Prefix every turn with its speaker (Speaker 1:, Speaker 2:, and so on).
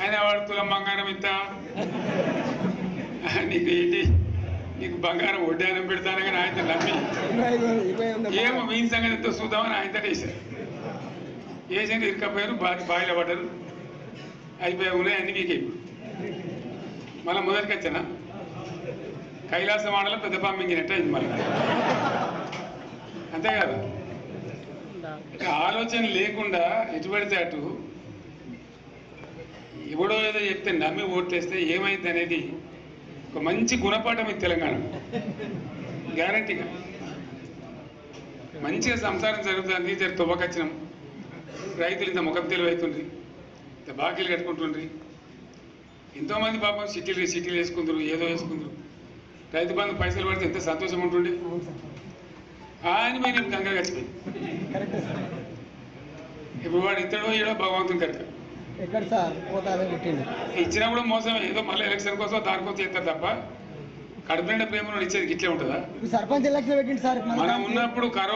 Speaker 1: ఆయన వాడు తులం బంగారం ఇంత నీకు ఏంటి? నీకు బంగారం వడ్డానం పెడతాను కానీ ఆయన నమ్మి. ఏమో మీ సంగతి ఎంతో చూద్దామని ఆయన వేశారు. వేసింది ఇరకపోయారు బాగా బాయిలో పడ్డారు. అయిపోయి ఉన్నాయి అన్ని మీకే మళ్ళీ మొదటికి వచ్చానా? కైలాస మాడలో పెద్ద పంపింగినట్టు అయింది మళ్ళీ. అంతే కదా ఆలోచన లేకుండా ఎటు పడితే అటు. ఎవడో ఏదో చెప్తే నమ్మి ఓట్లేస్తే ఏమైంది అనేది ఒక మంచి గుణపాఠం ఇది తెలంగాణ. గ్యారంటీగా మంచిగా సంసారం జరుగుతుంది జర తువ్వకచ్చినాం రైతులు ఇంత ముఖం తెలివైతుండ్రి ఇంత బాకీలు కట్టుకుంటుండ్రి. ఎంతోమంది పాపం సిటీలు సిటీలు వేసుకుందరు ఏదో వేసుకుందరు. రైతు బంధు పైసలు పడితే ఎంత సంతోషం ఉంటుండే? అని మీరు గంగా గచ్చిపోయి ఇప్పుడు వాడు ఇతడో ఏడో భగవంతుని కనుక
Speaker 2: ఎక్కడ సార్? పోతాదే పుట్టింది
Speaker 1: ఇచ్చినా కూడా మోసం ఏదో మళ్ళీ ఎలక్షన్ కోసం దానికోసం చేస్తారు తప్ప కడుపు నిండా ప్రేమ ఇచ్చేది ఇట్లే ఉంటుందా?
Speaker 2: సర్పంచ్ ఎలక్షన్ పెట్టింది సార్.
Speaker 1: మనం ఉన్నప్పుడు కరోనా